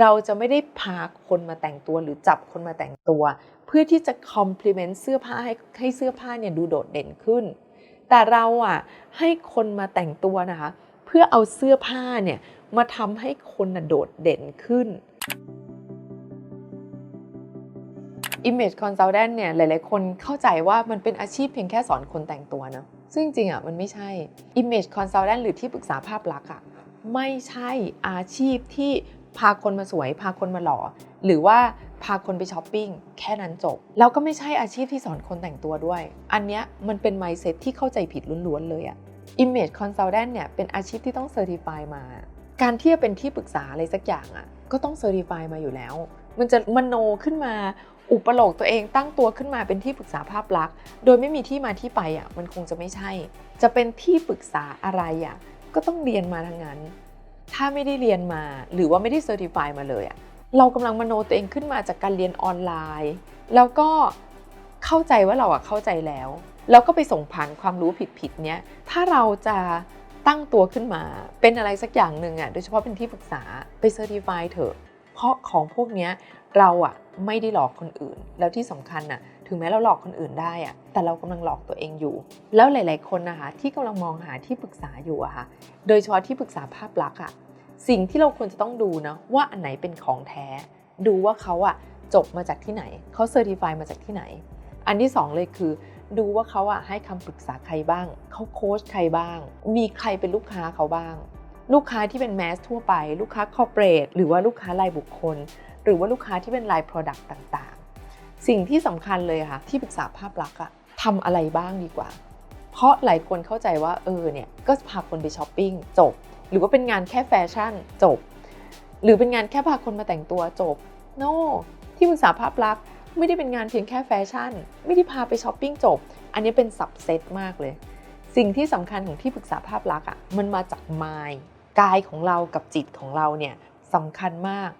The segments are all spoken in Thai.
เราจะไม่ได้พาคนมาแต่งตัวหรือจับคนมาแต่งตัว เพื่อที่จะ complement เสื้อผ้าให้ให้เสื้อผ้าเนี่ยดูโดดเด่นขึ้น แต่เราอะให้คนมาแต่งตัวนะคะ เพื่อเอาเสื้อผ้าเนี่ยมาทำให้คนน่ะโดดเด่นขึ้น Image Consultant เนี่ยหลาย ๆ คนเข้าใจว่ามันเป็นอาชีพเพียงแค่สอนคนแต่งตัวนะซึ่งจริงอะมันไม่ใช่ Image Consultant หรือที่ปรึกษาภาพลักษณ์อะไม่ใช่อาชีพที่ พาคนมาสวย พาคนมาหล่อ หรือว่าพาคนไปช้อปปิ้งแค่นั้นจบ แล้วก็ไม่ใช่อาชีพที่สอนคนแต่งตัวด้วย อันเนี้ยมันเป็น mindset ที่เข้าใจผิดล้วนๆเลยอะ Image Consultant เนี่ยเป็นอาชีพที่ต้อง Certify มา การที่จะเป็นที่ปรึกษาอะไรสักอย่างอะก็ต้อง Certify มาอยู่แล้ว มันจะมโนขึ้นมาอุปโลกตัวเองตั้งตัวขึ้นมาเป็นที่ปรึกษาภาพลักษณ์ โดยไม่มีที่มาที่ไปอะมันคงจะไม่ใช่ จะเป็นที่ปรึกษาอะไรอะก็ต้องเรียนมาทั้งนั้น ถ้าไม่ได้เรียนมา หรือว่าไม่ได้เซอร์ติฟายมาเลยอะเรากำลังมโนตัวเองขึ้นมาจากการเรียนออนไลน์ แล้วก็เข้าใจว่าเราอะเข้าใจแล้ว แล้วก็ไปส่งผ่านความรู้ผิดๆเนี้ยถ้าเราจะตั้งตัวขึ้นมาเป็นอะไรสักอย่างหนึ่งอะโดยเฉพาะเป็นที่ปรึกษาไปเซอร์ติฟายเถอะ เพราะของพวกเนี้ยเราอะไม่ได้หลอกคนอื่น แล้วที่สำคัญอะถึงแม้เราหลอกคนอื่นได้อะแต่เรากำลังหลอกตัวเองอยู่ แล้วหลาย ๆ คนนะคะที่กำลังมองหาที่ปรึกษาอยู่อะค่ะโดยเฉพาะที่ปรึกษาภาพลักษณ์อะ สิ่งที่เราควรจะต้องดูนะว่าอันไหนเป็นของแท้ ดูว่าเขาอะจบมาจากที่ไหนเขาเซอร์ติฟายมาจากที่ไหน อันที่สองเลยคือ ดูว่าเขาอะให้คำปรึกษาใครบ้างเขาโค้ชใครบ้าง มีใครเป็นลูกค้าเขาบ้าง ลูกค้าที่เป็นแมสทั่วไป ลูกค้าคอร์เปรสหรือว่าลูกค้ารายบุคคล หรือว่าลูกค้าที่เป็นราย Product ต่างๆ สิ่งที่สำคัญเลยค่ะที่ปรึกษาภาพลักษณ์อะทำอะไรบ้างดีกว่า เพราะหลายคนเข้าใจว่าเออเนี่ยก็พาคนไปช้อปปิ้งจบ หรือว่าเป็นงานแค่แฟชั่นจบ หรือเป็นงานแค่พาคนมาแต่งตัวจบ no ที่ปรึกษาภาพลักษณ์ไม่ได้เป็นงานเพียงแค่แฟชั่น ไม่ได้พาไปช้อปปิ้งจบ อันนี้เป็นสับเซตมากเลย สิ่งที่สำคัญของที่ปรึกษาภาพลักษณ์อะมันมาจาก mind กายของเรากับจิตของเราเนี่ยสำคัญมาก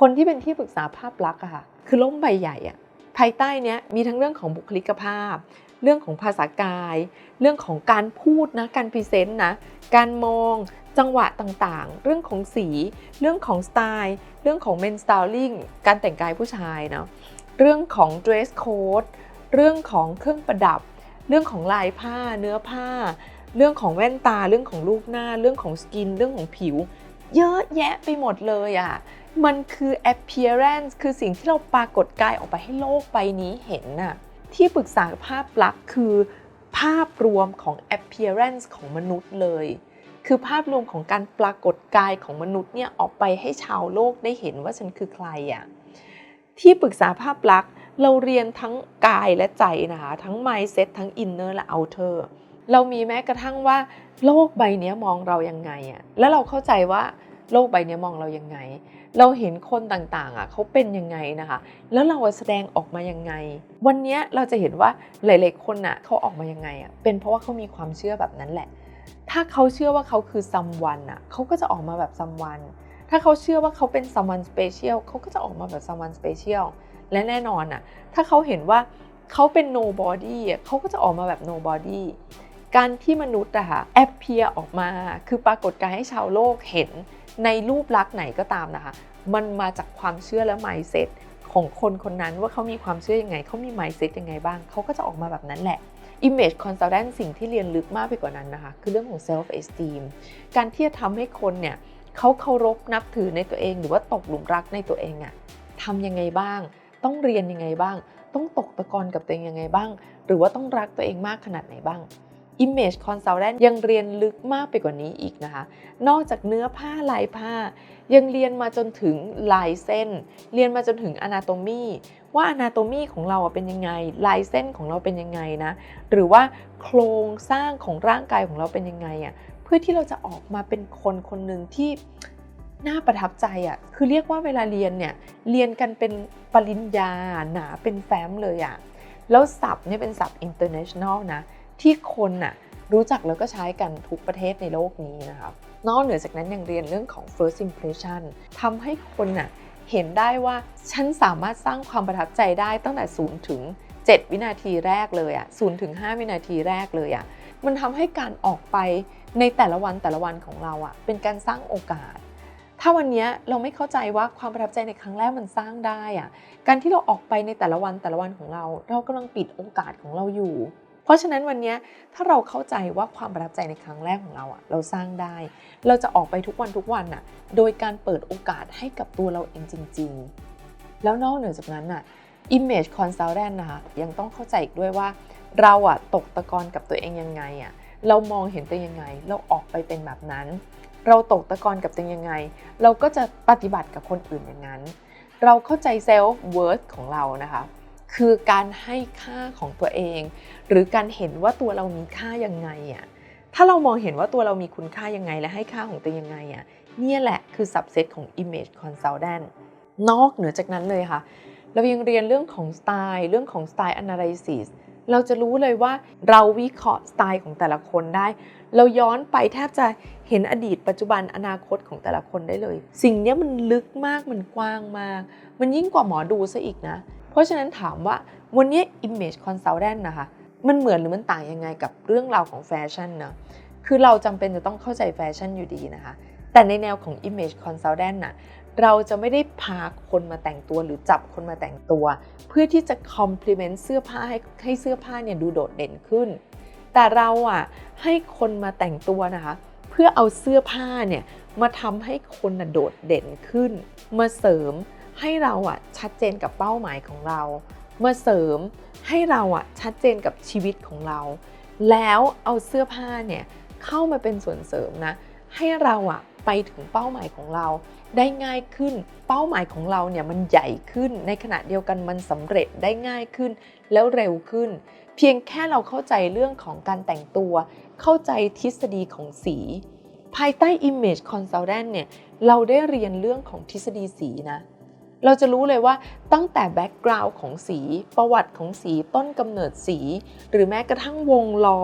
คนที่เป็นที่ปรึกษาภาพลักษณ์อะค่ะคือล่มใบใหญ่อะภายใต้เนี้ยมีทั้งเรื่องของบุคลิกภาพ เรื่องของภาษากาย เรื่องของการพูดนะ การพรีเซนต์นะ การมอง จังหวะต่างๆ เรื่องของสี เรื่องของสไตล์ เรื่องของ men styling การแต่งกายผู้ชายเนาะ เรื่องของ dress code เรื่องของเครื่องประดับ เรื่องของลายผ้า เนื้อผ้า เรื่องของแว่นตา เรื่องของรูปหน้า เรื่องของสกิน เรื่องของผิว เยอะแยะไปหมดเลยอะ่ะมันคือ appearance คือสิ่งที่เราปรากฏกายออกไปให้โลกใบนี้เห็นน่ะ ที่ปรึกษาภาพลักษณ์คือ ภาพรวมของ appearance ของมนุษย์เลย คือภาพรวมของการปรากฏกายของมนุษย์เนี่ยออกไปให้ชาวโลกได้เห็นว่าฉันคือใครอะ่ะที่ปรึกษาภาพลักษณ์เราเรียนทั้งกายและใจนะคะทั้ง mindset ทั้ง inner และ outer เรามีแม้กระทั่งว่าโลกใบนี้มองเรายังไงอะแล้วเราเข้าใจว่า โลกใบนี้มองเรายังไง เราเห็นคนต่างๆอะเขาเป็นยังไงนะคะ แล้วเราแสดงออกมายังไง วันนี้เราจะเห็นว่าหลายๆคนอะเขาออกมายังไงอะเป็นเพราะว่าเขามีความเชื่อแบบนั้นแหละ ถ้าเขาเชื่อว่าเขาคือ someone อะเขาก็จะออกมาแบบ someone ถ้าเขาเชื่อว่าเขาเป็น someone special เขาก็จะออกมาแบบ someone special และแน่นอนอะถ้าเขาเห็นว่าเขาเป็น nobody อะเขาก็จะออกมาแบบ nobody การที่มนุษย์อะค่ะแอปเพียออกมา คือปรากฏการให้ชาวโลกเห็น ในรูปลักษณ์ไหนก็ตามนะคะ มันมาจากความเชื่อและ mindset ของคนคนนั้นว่าเขามีความเชื่ออยังไง เขามี mindset ยังไงบ้าง เขาก็จะออกมาแบบนั้นแหละ image consultant สิ่งที่เรียนลึกมากไปกว่านั้นนะคะ คือเรื่องของ self esteem การที่จะทำให้คนเนี่ยเขาเคารพนับถือในตัวเอง หรือว่าตกหลุมรักในตัวเองอะทำยังไงบ้าง ต้องเรียนยังไงบ้าง ต้องตกตะกอนกับตัวเองยังไงบ้าง หรือว่าต้องรักตัวเองมากขนาดไหนบ้าง Image Consultant ยังเรียนลึกมากไปกว่านี้อีกนะคะ นอกจากเนื้อผ้าลายผ้า ยังเรียนมาจนถึงลายเส้น เรียนมาจนถึง Anatomy ว่า Anatomy ของเราเป็นยังไง ลายเส้นของเราเป็นยังไงนะ หรือว่าโครงสร้างของร่างกายของเราเป็นยังไงอะ่ะ เพื่อที่เราจะออกมาเป็นคนคนหนึ่งที่น่าประทับใจอะ่ะ คือเรียกว่าเวลาเรียนเนี่ย เรียนกันเป็นปริญญาหนาเป็นแฟ้มเลยอะ่ะ แล้วศัพท์เนี่ยเป็นศัพท์ international นะ ที่คนน่ะรู้จักแล้วก็ใช้กันทุกประเทศในโลกนี้นะครับนอกเหนือจากนั้นยังเรียนเรื่องของ first impression ทำให้คนน่ะเห็นได้ว่าฉันสามารถสร้างความประทับใจได้ตั้งแต่0ถึง 7 วินาทีแรกเลยอะ0ถึง 5 วินาทีแรกเลยอะมันทำให้การออกไปในแต่ละวันแต่ละวันของเราอะเป็นการสร้างโอกาส ถ้าวันนี้เราไม่เข้าใจว่าความประทับใจในครั้งแรกมันสร้างได้อะการที่เราออกไปในแต่ละวันแต่ละวันของเรา เรากำลังปิดโอกาสของเราอยู่ เพราะฉะนั้นวันนี้ถ้าเราเข้าใจว่าความประทับใจในครั้งแรกของเราอะเราสร้างได้ เราจะออกไปทุกวันทุกวันอะโดยการเปิดโอกาสให้กับตัวเราเองจริง ๆ แล้วนอกเหนือจากนั้นอะ image consultant นะคะยังต้องเข้าใจอีกด้วยว่า เราอะตกตะกอนกับตัวเองยังไงอะเรามองเห็นตัวยังไง เราออกไปเป็นแบบนั้น เราตกตะกอนกับตัวยังไง เราก็จะปฏิบัติกับคนอื่นอย่างนั้น เราเข้าใจ self worth ของเรานะคะ คือการให้ค่าของตัวเอง หรือการเห็นว่าตัวเรามีค่ายังไงอะถ้าเรามองเห็นว่าตัวเรามีคุณค่ายังไง และให้ค่าของตัวยังไงอะเนี่ยแหละคือ subset ของ image consultant นอกเหนือจากนั้นเลยค่ะ เรายังเรียนเรื่องของสไตล์เรื่องของสไตล์ analysis เราจะรู้เลยว่าเราวิเคราะห์สไตล์ของแต่ละคนได้ เราย้อนไปแทบจะเห็นอดีตปัจจุบันอนาคตของแต่ละคนได้เลย สิ่งนี้มันลึกมากมันกว้างมาก มันยิ่งกว่าหมอดูซะอีกนะ ราะฉะนั้นถามว่าวันนี้ image consultant นะคะ มันเหมือนหรือมันต่างยังไงกับเรื่องราวของแฟชั่นนะคือเราจำเป็นจะต้องเข้าใจแฟชั่นอยู่ดีนะคะ แต่ในแนวของ image consultant น่ะเราจะไม่ได้พาคนมาแต่งตัวหรือจับคนมาแต่งตัว เพื่อที่จะ complement เสื้อผ้าให้ให้เสื้อผ้าเนี่ยดูโดดเด่นขึ้น แต่เราอะให้คนมาแต่งตัวนะคะเพื่อเอาเสื้อผ้าเนี่ยมาทำให้คนน่ะโดดเด่นขึ้น มาเสริม ให้เราอะชัดเจนกับเป้าหมายของเรามาเสริมให้เราอะชัดเจนกับชีวิตของเรา แล้วเอาเสื้อผ้าเนี่ยเข้ามาเป็นส่วนเสริมนะ ให้เราอะไปถึงเป้าหมายของเรา ได้ง่ายขึ้น เป้าหมายของเราเนี่ยมันใหญ่ขึ้น ในขณะเดียวกันมันสำเร็จได้ง่ายขึ้น แล้วเร็วขึ้น เพียงแค่เราเข้าใจเรื่องของการแต่งตัว เข้าใจทฤษฎีของสี ภายใต้ Image Consultant เนี่ยเราได้เรียนเรื่องของทฤษฎีสีนะ เราจะรู้เลยว่าตั้งแต่แบ็กกราวน์ของสี ประวัติของสีต้นกำเนิดสี หรือแม้กระทั่งวงล้อ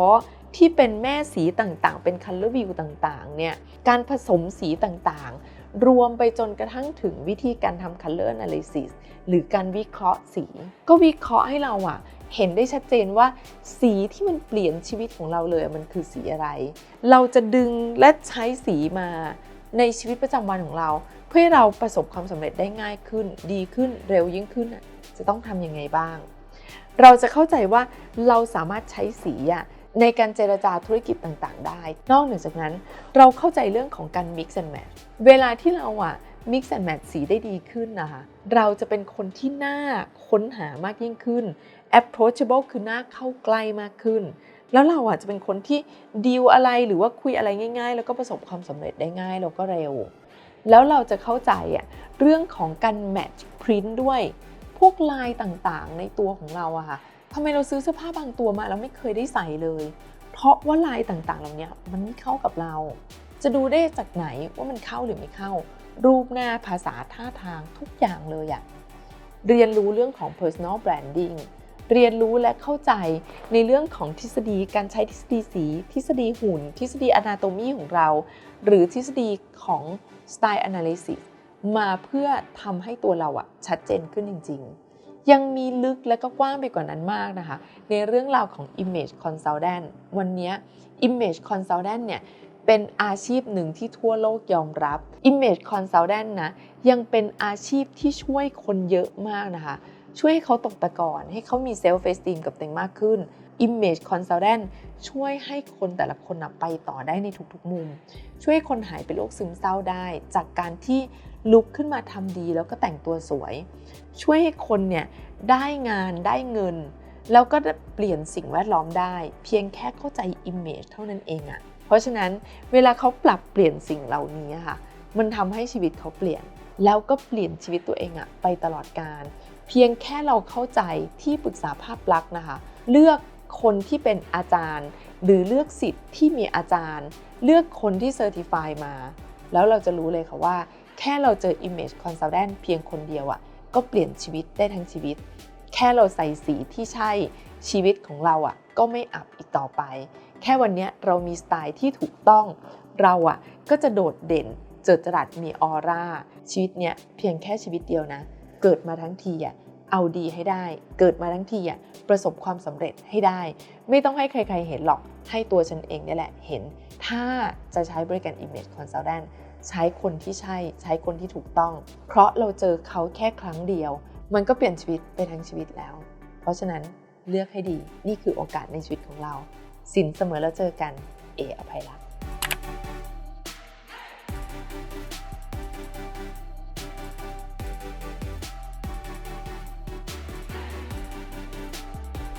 ที่เป็นแม่สีต่างๆ เป็น color view ต่างๆ เนี่ย การผสมสีต่างๆ รวมไปจนกระทั่งถึงวิธีการทำ color analysis หรือการวิเคราะห์สี ก็วิเคราะห์ให้เราอะเห็นได้ชัดเจนว่า สีที่มันเปลี่ยนชีวิตของเราเลยมันคือสีอะไร เราจะดึงและใช้สีมา ในชีวิตประจำวันของเรา เพื่อเราประสบความสำเร็จได้ง่ายขึ้น ดีขึ้นเร็วยิ่งขึ้นจะต้องทำยังไงบ้าง เราจะเข้าใจว่าเราสามารถใช้สีในการเจรจาธุรกิจต่างๆ ได้ นอกเหนือจากนั้น เราเข้าใจเรื่องของการ mix and match เวลาที่เราอะ mix and match สีได้ดีขึ้นนะคะ เราจะเป็นคนที่น่าค้นหามากยิ่งขึ้น approachable คือน่าเข้าใกล้มากขึ้น แล้วเราอะจะเป็นคนที่ดีลอะไรหรือว่าคุยอะไรง่าย ๆ แล้วก็ประสบความสำเร็จได้ง่ายแล้วก็เร็ว แล้วเราจะเข้าใจอะเรื่องของการ match print ด้วย พวกลายต่างๆ ในตัวของเราอะค่ะทำไมเราซื้อเสื้อผ้าบางตัวมาแล้วไม่เคยได้ใส่เลย เพราะว่าลายต่างๆ เหล่านี้มันไม่เข้ากับเรา จะดูได้จากไหนว่ามันเข้าหรือไม่เข้า รูปหน้าภาษาท่าทางทุกอย่างเลยอะเรียนรู้เรื่องของ personal branding เรียนรู้และเข้าใจในเรื่องของทฤษฎีการใช้ทฤษฎีสี ทฤษฎีหุ่น ทฤษฎี anatomy ของเรา หรือทฤษฎีของ style analysis มาเพื่อทำให้ตัวเราอะชัดเจนขึ้นจริง ๆ ยังมีลึกและก็กว้างไปกว่านั้นมากนะคะ ในเรื่องราวของ image consultant วันนี้ image consultant เนี่ยเป็นอาชีพหนึ่งที่ทั่วโลกยอมรับ image consultant นะยังเป็นอาชีพที่ช่วยคนเยอะมากนะคะ ช่วยให้เขาตกตะกอนให้เขามี self esteem กับตัวเองมากขึ้น image consultant ช่วยให้คนแต่ละคนไปต่อได้ในทุกๆมุม ช่วยให้คนหายเป็นโรคซึมเศร้าได้ จากการที่ลุกขึ้นมาทำดีแล้วก็แต่งตัวสวย ช่วยให้คนเนี่ยได้งานได้เงิน แล้วก็เปลี่ยนสิ่งแวดล้อมได้ เพียงแค่เข้าใจ image เท่านั้นเองอะเพราะฉะนั้นเวลาเขาปรับเปลี่ยนสิ่งเหล่านี้ค่ะ มันทำให้ชีวิตเขาเปลี่ยน แล้วก็เปลี่ยนชีวิตตัวเองอะไปตลอดการ เพียงแค่เราเข้าใจที่ปรึกษาภาพลักษณ์นะคะ เลือกคนที่เป็นอาจารย์ หรือเลือกสิทธิ์ที่มีอาจารย์ เลือกคนที่เซอร์ติฟายมา แล้วเราจะรู้เลยค่ะว่า แค่เราเจอ Image Consultant เพียงคนเดียวอะ่ะก็เปลี่ยนชีวิตได้ทั้งชีวิต แค่เราใส่สีที่ใช่ชีวิตของเราอะ่ะก็ไม่อับอีกต่อไป แค่วันนี้เรามีสไตล์ที่ถูกต้อง เราอะ่ะก็จะโดดเด่นเจิดจรัสมีออร่าชีวิตเนี้ยเพียงแค่ชีวิตเดียวนะ เกิดมาทั้งทีอะเอาดีให้ได้ เกิดมาทั้งทีอะประสบความสำเร็จให้ได้ ไม่ต้องให้ใครๆเห็นหรอกให้ตัวฉันเองนี่แหละเห็น ถ้าจะใช้บริการ Image Consultant ใช้คนที่ใช่ใช้คนที่ถูกต้อง เพราะเราเจอเขาแค่ครั้งเดียว มันก็เปลี่ยนชีวิตไปทั้งชีวิตแล้ว เพราะฉะนั้นเลือกให้ดีนี่คือโอกาสในชีวิตของเรา สินเสมอแล้วเจอกันเออภัยรักษ์